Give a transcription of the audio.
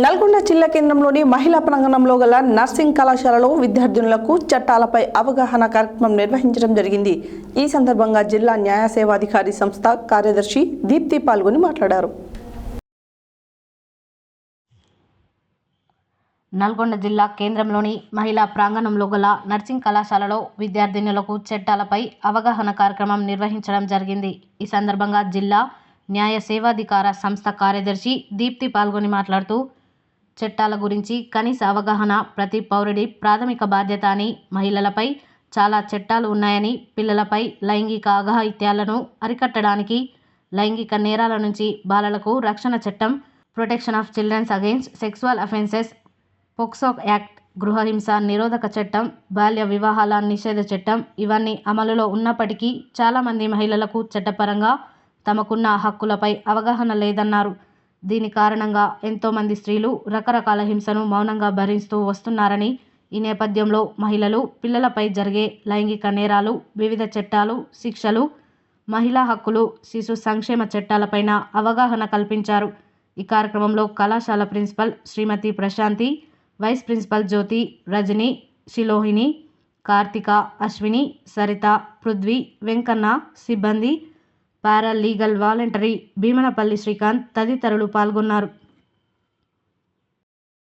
నల్గొండ జిల్లా కేంద్రంలోని మహిళా ప్రాంగణంలో గల నర్సింగ్ కళాశాలలో విద్యార్థినులకు చట్టాలపై అవగాహన కార్యక్రమం నిర్వహించడం జరిగింది. ఈ సందర్భంగా జిల్లా న్యాయ సేవాధికారి సంస్థ కార్యదర్శి దీప్తి పాల్గొని మాట్లాడారు. నల్గొండ జిల్లా కేంద్రంలోని మహిళా ప్రాంగణంలో గల నర్సింగ్ కళాశాలలో విద్యార్థినులకు చట్టాలపై అవగాహన కార్యక్రమం నిర్వహించడం జరిగింది. ఈ సందర్భంగా జిల్లా న్యాయ సేవాధికార సంస్థ కార్యదర్శి దీప్తి పాల్గొని మాట్లాడుతూ చట్టాల గురించి కనీస అవగాహన ప్రతి పౌరుడి ప్రాథమిక బాధ్యత అని మహిళలపై చాలా చట్టాలు ఉన్నాయని పిల్లలపై లైంగిక అఘాయిత్యాలను అరికట్టడానికి లైంగిక నేరాల నుంచి బాలలకు రక్షణ చట్టం protection of childrens against sexual offences POCSO act గృహహింస నిరోధక చట్టం బాల్య వివాహాల నిషేధ చట్టం ఇవన్నీ అమలులో ఉన్నప్పటికీ చాలామంది మహిళలకు చట్టపరంగా తమకున్న హక్కులపై అవగాహన లేదన్నారు. దీని కారణంగా ఎంతోమంది స్త్రీలు రకరకాల హింసను మౌనంగా భరిస్తూ వస్తున్నారని ఈ నేపథ్యంలో మహిళలు పిల్లలపై జరిగే లైంగిక నేరాలు వివిధ చట్టాలు శిక్షలు మహిళా హక్కులు శిశు సంక్షేమ చట్టాలపైన అవగాహన కల్పించారు. ఈ కార్యక్రమంలో కళాశాల principal Srimathi Prashanti vice principal Jyothi Rajani Shilohini Karthika Ashwini Saritha Prithvi Venkanna సిబ్బంది పారాలీగల్ వాలంటరీ భీమనపల్లి శ్రీకాంత్ తదితరులు పాల్గొన్నారు